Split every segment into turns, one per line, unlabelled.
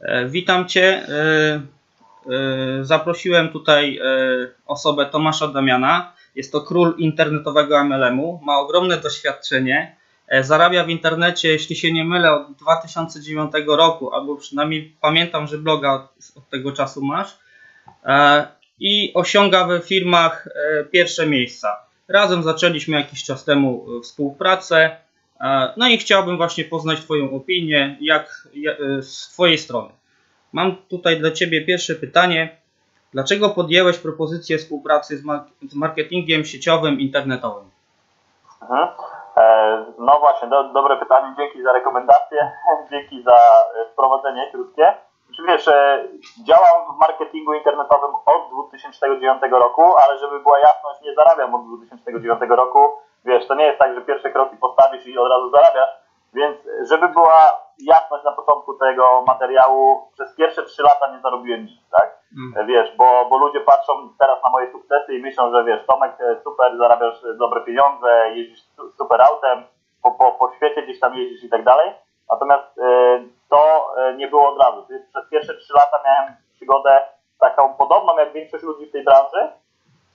E, Witam Cię. E, e, Zaprosiłem tutaj osobę Tomasza Damiana. Jest to król internetowego MLM-u. Ma ogromne doświadczenie. Zarabia w internecie, jeśli się nie mylę, od 2009 roku, albo przynajmniej pamiętam, że bloga od, tego czasu masz. I osiąga we firmach pierwsze miejsca. Razem zaczęliśmy jakiś czas temu współpracę. E, No i chciałbym właśnie poznać Twoją opinię, jak ja- e, z Twojej strony. Mam tutaj dla Ciebie pierwsze pytanie. Dlaczego podjęłeś propozycję współpracy z, mar- z marketingiem sieciowym, internetowym?
Mhm. E, No właśnie, do, dobre pytanie. Dzięki za rekomendacje, dzięki za wprowadzenie krótkie. Czy wiesz, działam w marketingu internetowym od 2009 roku, ale żeby była jasność, nie zarabiam od 2009 roku. Wiesz, to nie jest tak, że pierwsze kroki postawisz i od razu zarabiasz. Więc e, żeby była jasność na początku tego materiału, przez pierwsze 3 lata nie zarobiłem nic, tak?
Mm.
Wiesz, bo, bo ludzie patrzą teraz na moje sukcesy i myślą, że wiesz, Tomek, e, super, zarabiasz e, dobre pieniądze, jeździsz su- super autem, po, po, po świecie gdzieś tam jeździsz i tak dalej. Natomiast e, to e, nie było od razu. Przez pierwsze trzy lata miałem przygodę taką podobną jak większość ludzi w tej branży,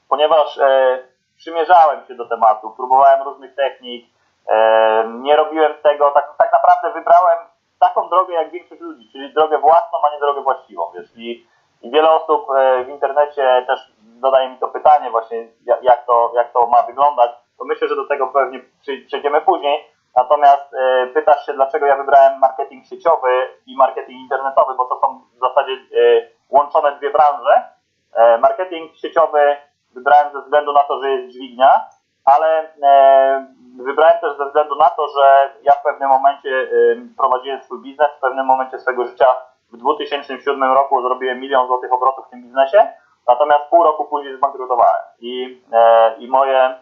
ponieważ e, przymierzałem się do tematu, próbowałem różnych technik, e, nie robiłem tego, tak, tak naprawdę wybrałem taką drogę jak większość ludzi, czyli drogę własną, a nie drogę właściwą, wiesz, i, i wiele osób e, w internecie też zadaje mi to pytanie właśnie, ja- jak to, jak to ma wyglądać, to myślę, że do tego pewnie przejdziemy później, natomiast e, pytasz się, dlaczego ja wybrałem marketing sieciowy i marketing internetowy, bo to są w zasadzie łączone dwie branże, Marketing sieciowy wybrałem ze względu na to, że jest dźwignia, ale e, wybrałem też ze względu na to, że ja w pewnym momencie e, prowadziłem swój biznes, w pewnym momencie swojego życia w 2007 roku zrobiłem milion złotych obrotów w tym biznesie, natomiast pół roku później zbankrutowałem i, e, i moje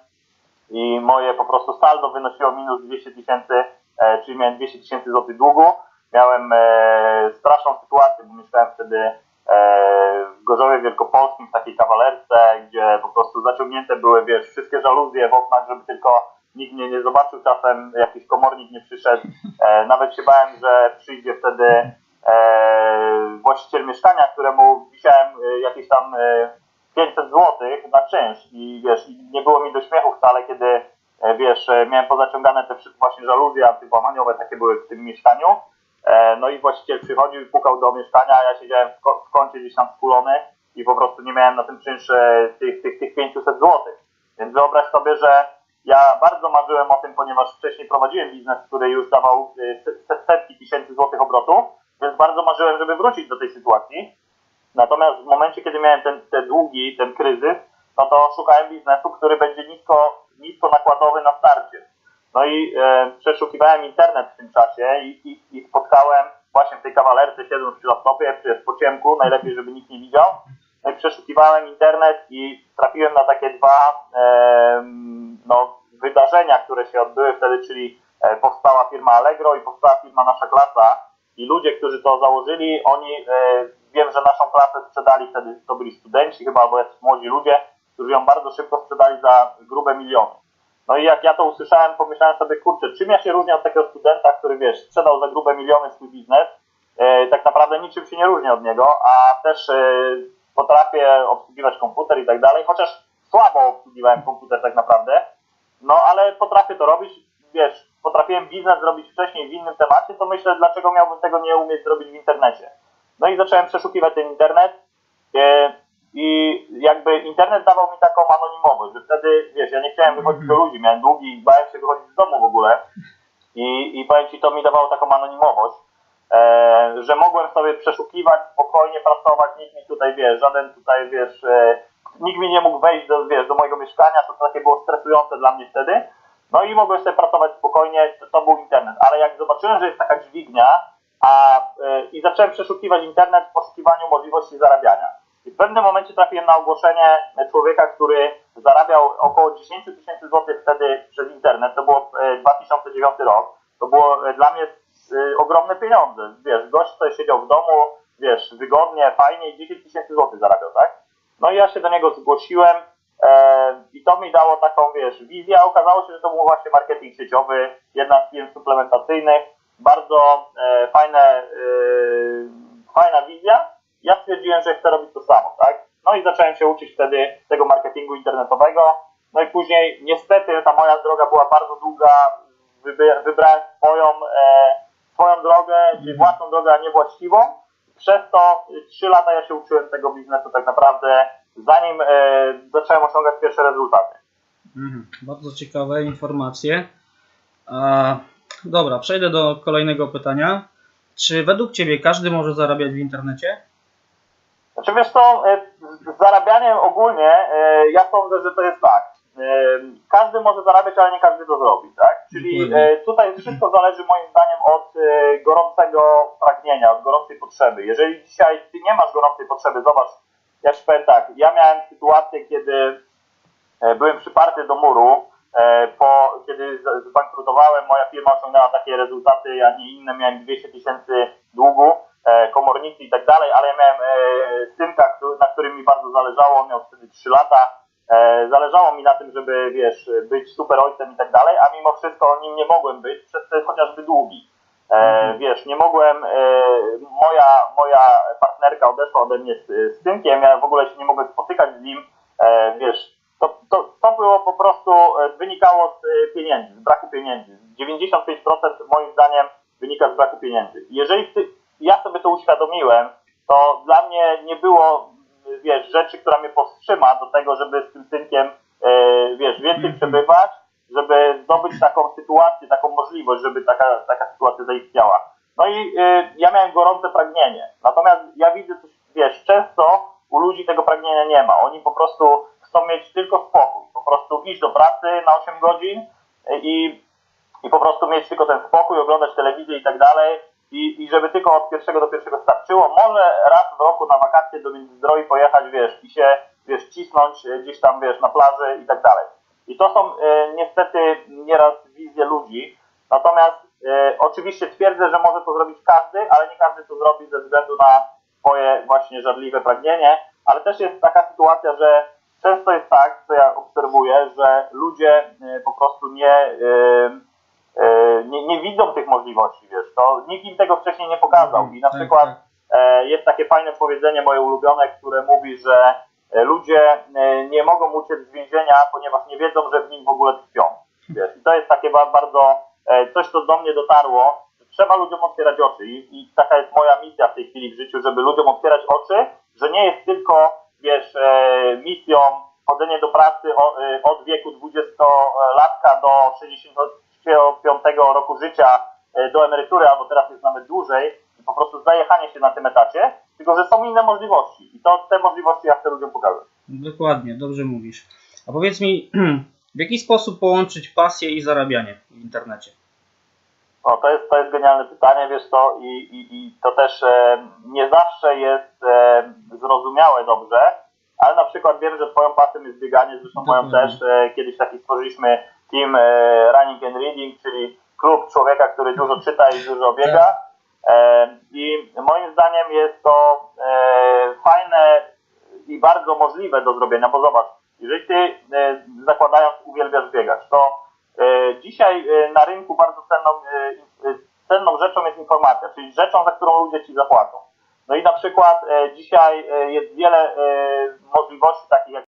i moje po prostu saldo wynosiło minus 200 tysięcy, czyli miałem 200 tysięcy złotych długu. Miałem straszną sytuację, bo mieszkałem wtedy Gorzowie Wielkopolskim, w takiej kawalerce, gdzie po prostu zaciągnięte były, wiesz, wszystkie żaluzje w oknach, żeby tylko nikt mnie nie zobaczył, czasem jakiś komornik nie przyszedł. E, nawet się bałem, że przyjdzie wtedy e, właściciel mieszkania, któremu wisiałem e, jakieś tam e, 500 zł na czynsz i wiesz, nie było mi do śmiechu wcale, kiedy e, wiesz, e, miałem pozaciągane te wszystkie właśnie żaluzje antyłamaniowe takie były w tym mieszkaniu. E, No i właściciel przychodził i pukał do mieszkania, a ja siedziałem w, kącie gdzieś tam skulony i po prostu nie miałem na tym czynsze tych, tych, tych 500 zł. Więc wyobraź sobie, że ja bardzo marzyłem o tym, ponieważ wcześniej prowadziłem biznes, który już dawał y, se- se- setki tysięcy złotych obrotu, więc bardzo marzyłem, żeby wrócić do tej sytuacji. Natomiast w momencie, kiedy miałem ten, te długi, ten kryzys, no to szukałem biznesu, który będzie nisko, nisko nakładowy na starcie. No i e, przeszukiwałem internet w tym czasie i, i, i spotkałem właśnie w tej kawalerce, siedząc przy laptopie, przecież po ciemku, najlepiej, żeby nikt nie widział. No i przeszukiwałem internet i trafiłem na takie dwa e, no, wydarzenia, które się odbyły wtedy, czyli e, powstała firma Allegro i powstała firma Nasza Klasa. I ludzie, którzy to założyli, oni, e, wiem, że naszą klasę sprzedali wtedy, to byli studenci chyba, albo jacyś młodzi ludzie, którzy ją bardzo szybko sprzedali za grube miliony. No i jak ja to usłyszałem, pomyślałem sobie, kurczę, czym ja się różnię od takiego studenta, który, wiesz, sprzedał za grube miliony swój biznes, e, tak naprawdę niczym się nie różnię od niego, a też e, potrafię obsługiwać komputer i tak dalej, chociaż słabo obsługiwałem komputer tak naprawdę, no ale potrafię to robić, wiesz, potrafiłem biznes zrobić wcześniej w innym temacie, to myślę, dlaczego miałbym tego nie umieć zrobić w internecie. No i zacząłem przeszukiwać ten internet. E, i jakby internet dawał mi taką anonimowość, że wtedy, wiesz, ja nie chciałem wychodzić do ludzi, miałem długi i bałem się wychodzić z domu w ogóle. I, i powiem Ci, to mi dawało taką anonimowość, e, że mogłem sobie przeszukiwać, spokojnie pracować, nikt mi tutaj, wiesz, żaden tutaj, wiesz, e, nikt mi nie mógł wejść do, wiesz, do mojego mieszkania, to takie było stresujące dla mnie wtedy, no i mogłem sobie pracować spokojnie, to, to był internet, ale jak zobaczyłem, że jest taka dźwignia, a, e, i zacząłem przeszukiwać internet w poszukiwaniu możliwości zarabiania. I w pewnym momencie trafiłem na ogłoszenie człowieka, który zarabiał około 10 tysięcy złotych wtedy przez internet. To było e, 2009 rok. To było e, dla mnie e, ogromne pieniądze. Wiesz, gość sobie siedział w domu, wiesz, wygodnie, fajnie i 10 tysięcy złotych zarabiał, tak? No i ja się do niego zgłosiłem e, i to mi dało taką, wiesz, wizję, okazało się, że to był właśnie marketing sieciowy, jedna z firm suplementacyjnych, bardzo e, fajne, e, że chcę robić to samo, tak? No i zacząłem się uczyć wtedy tego marketingu internetowego. No i później niestety ta moja droga była bardzo długa. Wybrałem swoją, e, swoją drogę, czyli własną drogę, a nie właściwą. Przez to y, trzy lata ja się uczyłem tego biznesu tak naprawdę, zanim e, zacząłem osiągać pierwsze rezultaty.
Mhm. Bardzo ciekawe informacje. A, dobra, przejdę do kolejnego pytania. Czy według Ciebie każdy może zarabiać w internecie?
Znaczy wiesz co, e, z zarabianiem ogólnie, e, ja sądzę, że to jest tak. e, Każdy może zarabiać, ale nie każdy to zrobi, tak? Czyli e, tutaj wszystko zależy moim zdaniem od gorącego pragnienia, od gorącej potrzeby. Jeżeli dzisiaj ty nie masz gorącej potrzeby, zobacz, ja ci powiem tak, ja miałem sytuację, kiedy byłem przyparty do muru, po, kiedy zbankrutowałem, moja firma osiągnęła takie rezultaty, a nie inne, miałem 200 tysięcy długu, komornicy i tak dalej, ale ja miałem e, synka, na którym mi bardzo zależało, on miał wtedy 3 lata, e, zależało mi na tym, żeby, wiesz, być super ojcem i tak dalej, a mimo wszystko nim nie mogłem być przez te chociażby długi. E, wiesz, nie mogłem, e, moja, moja partnerka odeszła ode mnie z, z synkiem, ja w ogóle się nie mogłem spotykać z nim, e, wiesz, to, to, to było po prostu, e, wynikało z e, pieniędzy, z braku pieniędzy. 95% moim zdaniem wynika z braku pieniędzy. Jeżeli ty, to uświadomiłem, to dla mnie nie było, wiesz, rzeczy, która mnie powstrzyma do tego, żeby z tym synkiem, e, wiesz, więcej
Mhm.
przebywać, żeby zdobyć taką sytuację, taką możliwość, żeby taka, taka sytuacja zaistniała. No i y, ja miałem gorące pragnienie. Natomiast ja widzę coś, wiesz, często u ludzi tego pragnienia nie ma. Oni po prostu chcą mieć tylko spokój. Po prostu iść do pracy na 8 godzin y, i, i po prostu mieć tylko ten spokój, oglądać telewizję i tak dalej. I, I żeby tylko od pierwszego do pierwszego starczyło. Może raz w roku na wakacje do Międzyzdroi pojechać, wiesz, i się, wiesz, cisnąć y, gdzieś tam, wiesz, na plaży i tak dalej. I to są e, niestety nieraz wizje ludzi. Natomiast e, oczywiście twierdzę, że może to zrobić każdy, ale nie każdy to zrobi ze względu na swoje właśnie żarliwe pragnienie. Ale też jest taka sytuacja, że często jest tak, co ja obserwuję, że ludzie e, po prostu nie, e, e, nie, nie widzą tych możliwości, wiesz, to nikt im tego wcześniej nie pokazał. I na
Tak,
przykład
tak.
E, Jest takie fajne powiedzenie moje ulubione, które mówi, że e, ludzie e, nie mogą uciec z więzienia, ponieważ nie wiedzą, że w nim w ogóle tkwią. Wiesz, i to jest takie ba- bardzo e, coś, co do mnie dotarło, że trzeba ludziom otwierać oczy I, i taka jest moja misja w tej chwili w życiu, żeby ludziom otwierać oczy, że nie jest tylko, wiesz, e, misją chodzenie do pracy e, od wieku 20-latka do 65 roku życia e, do emerytury, albo teraz jest nawet dłużej, po prostu zajechanie się na tym etacie, tylko że są inne możliwości. I to te możliwości ja chcę ludziom pokazać.
Dokładnie, dobrze mówisz. A powiedz mi, w jaki sposób połączyć pasję i zarabianie w internecie?
No, to jest, to jest genialne pytanie, wiesz co, i, i, i to też e, nie zawsze jest e, zrozumiałe dobrze, ale na przykład wiem, że twoją pasją jest bieganie, zresztą moją też, e, kiedyś taki stworzyliśmy team e, Running and Reading, czyli klub człowieka, który dużo czyta i dużo biega. E, I moim zdaniem jest to e, fajne i bardzo możliwe do zrobienia, bo zobacz, jeżeli ty zakładając uwielbiasz biegać, to dzisiaj na rynku bardzo cenną, cenną rzeczą jest informacja, czyli rzeczą, za którą ludzie ci zapłacą. No i na przykład dzisiaj jest wiele, e,